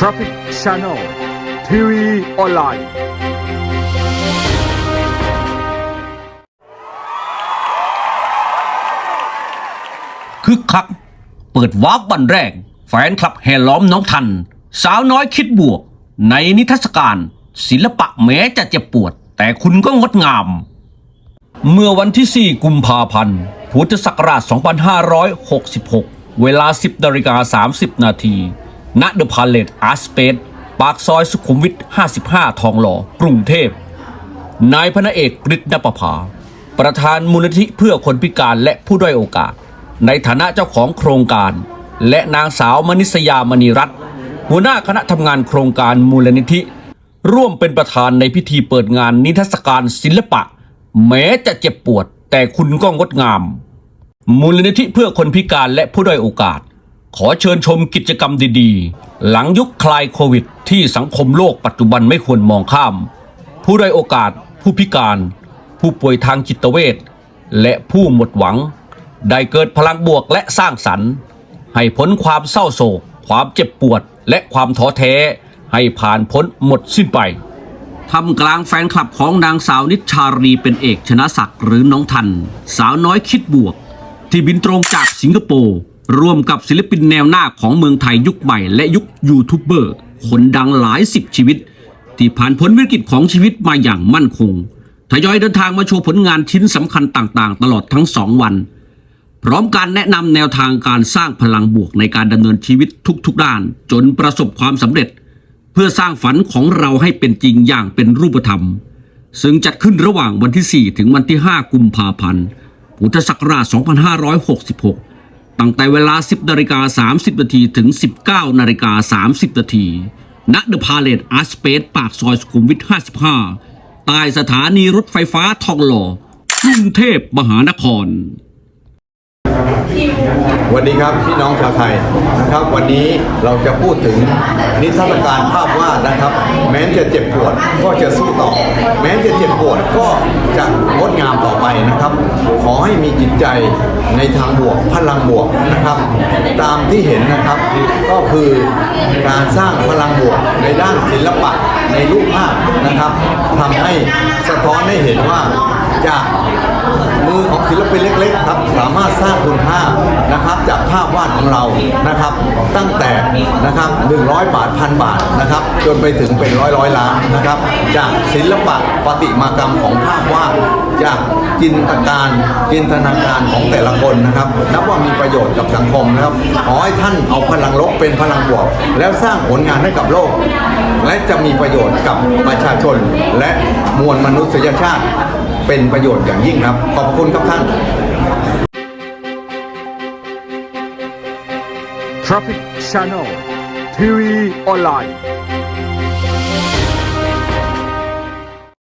Traffic Channel ทีวีออนไลน์ คึกคัก เปิดวาร์ปวันแรก แฟนคลับแห่ล้อมน้องทัน สาวน้อยคิดบวก ในนิทรรศการ ศิลปะแม้จะเจ็บปวด แต่คุณก็งดงาม เมื่อวันที่ 4 กุมภาพันธ์พุทธศักราช 2566 เวลา 10นาฬิกา30 นาที ณเดอะพาเลตอาร์สเปซปากซอยสุขุมวิท 55 ทองหล่อ กรุงเทพ นายพระเอกกฤษณประภา ประธานมูลนิธิเพื่อคนพิการและผู้ด้อยโอกาส ในฐานะเจ้าของโครงการ และนางสาวมณิสยามณีรัตน์หัวหน้าคณะทำงานโครงการมูลนิธิ ร่วมเป็นประธานในพิธีเปิดงานนิทรรศการศิลปะ แม้จะเจ็บปวด แต่คุณก็งดงาม มูลนิธิเพื่อคนพิการและผู้ด้อยโอกาส ขอเชิญชมกิจกรรมดีๆ หลังยุคคลายโควิด ที่สังคมโลกปัจจุบันไม่ควรมองข้าม ผู้ด้อยโอกาส ผู้พิการ ผู้ป่วยทางจิตเวชและผู้หมดหวัง ได้เกิดพลังบวกและสร้างสรรค์ ให้พ้นความเศร้าโศก ความเจ็บปวด และความท้อแท้ ให้ผ่านพ้นหมดสิ้นไปทำกลางแฟนคลับของนางสาวนิชชารีเป็นเอกชนะศักดิ์หรือน้องทัน สาวน้อยคิดบวก ที่บินตรงจากสิงคโปร์ ร่วมกับศิลปินแนวหน้าของเมืองไทยยุคใหม่และยุคยูทูบเบอร์คนดังหลายสิบชีวิต ที่ผ่านพ้นวิกฤตของชีวิตมาอย่างมั่นคงทยอยเดินทางมาโชว์ผลงานชิ้นสำคัญต่างๆ ตลอดทั้งสองวัน พร้อมการแนะนำแนวทางการสร้างพลังบวกในการดำเนินชีวิตทุกๆด้าน จนประสบความสำเร็จ เพื่อสร้างฝันของเราให้เป็นจริงอย่างเป็นรูปธรรม ซึ่งจัดขึ้นระหว่างวันที่ 4 ถึงวันที่ 5 กุมภาพันธ์พุทธศักราช 2566 ตั้งแต่เวลา 10นาฬิกา30นาทีถึง 19นาฬิกา30นาทีณเดอะพาเลตอาร์สเปซปากซอยสุขุมวิท 55 ใต้สถานีรถไฟฟ้าทองหล่อกรุงเทพมหานคร วัสดีครับพี่น้องชาวไทยนะครับ วันนี้เราจะพูดถึงนิทรรศการภาพวาดนะครับ แม้จะเจ็บปวดก็จะสู้ต่อ แม้จะเจ็บปวดก็จะงดงามต่อไปนะครับ ขอให้มีจิตใจในทางบวกพลังบวกนะครับ ตามที่เห็นนะครับก็คือการสร้างพลังบวกในด้านศิลปะในรูปภาพนะครับทำให้สะท้อนให้เห็นว่าจาก มือของศิลปินเล็ก ๆ ครับ สามารถสร้างคุณค่านะครับ จากภาพวาดของเรานะครับ ตั้งแต่นะครับ100 บาทพันบาทนะครับ จนไปถึงเป็นร้อยร้อยล้านนะครับ จากศิลปะปฏิมากรรมของภาพวาดจากจินตการจินตนาการของแต่ละคนนะครับนับว่ามีประโยชน์กับสังคมนะครับขอให้ท่านเอาพลังลบเป็นพลังบวก แล้วสร้างผลงานให้กับโลก และจะมีประโยชน์กับประชาชนและมวลมนุษยชาติ เป็นประโยชน์อย่างยิ่งครับ ขอบคุณครับท่าน Traffic Channel TV Online